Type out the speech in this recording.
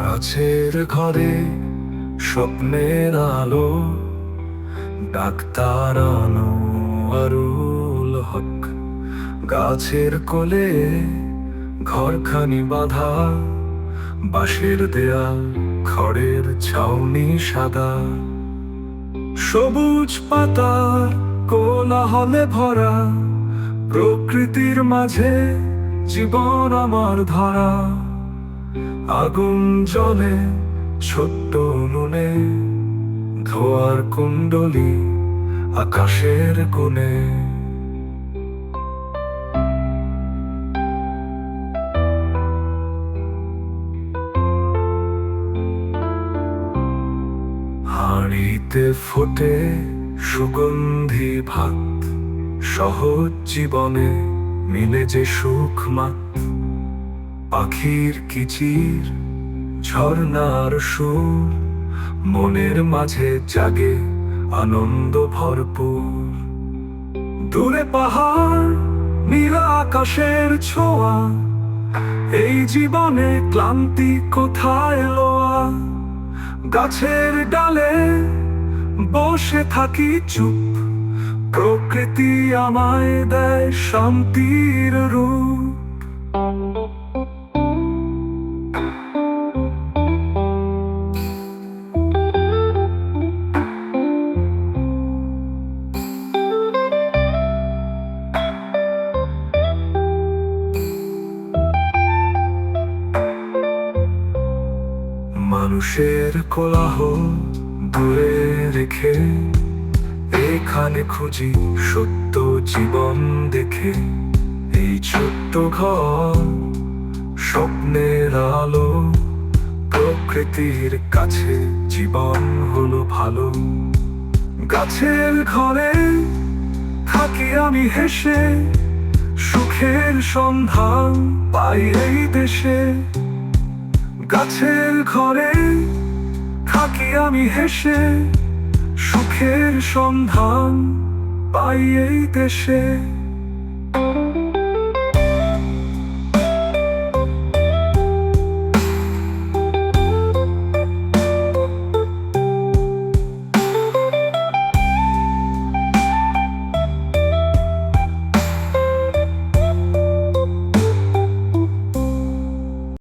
গাছের ঘরে স্বপ্নের আলো, ডাক্তার আনোয়ারুল হক। গাছের কোলে ঘরখানি বাঁধা, বাঁশের দেয়াল, খড়ের ছাউনি সাদা। সবুজ পাতার কোলাহলে ভরা, প্রকৃতির মাঝে জীবন আমার ধরা। আগুন জলে ছোট্ট নুনে, ধোয়ার কুণ্ডলি আকাশের কোণে। হাড়িতে ফোটে সুগন্ধি ভাত, সহজ জীবনে মিলে যে সুখ মাত। পাখির কিচির, ঝর্ণার সুর, মনের মাঝে জাগে আনন্দ ভরপুর। দূরে পাহাড়, নীলা আকাশের ছোঁয়া, এই জীবনে ক্লান্তি কোথায় লোয়া? গাছের ডালে বসে থাকি চুপ, প্রকৃতি আমায় দেয় শান্তির রূপ। মানুষের কোলাহল দূরে রেখে, এখানে খুঁজি সত্য জীবন দেখে। এই ছোট্ট ঘর, স্বপ্নের আলো, প্রকৃতির কাছে জীবন হলো ভালো। গাছের ঘরে থাকি আমি হেসে, সুখের সন্ধান পাই এই দেশে। গাছের ঘরে থাকি আমি হেসে সুখের সন্ধান পাই এই দেশে।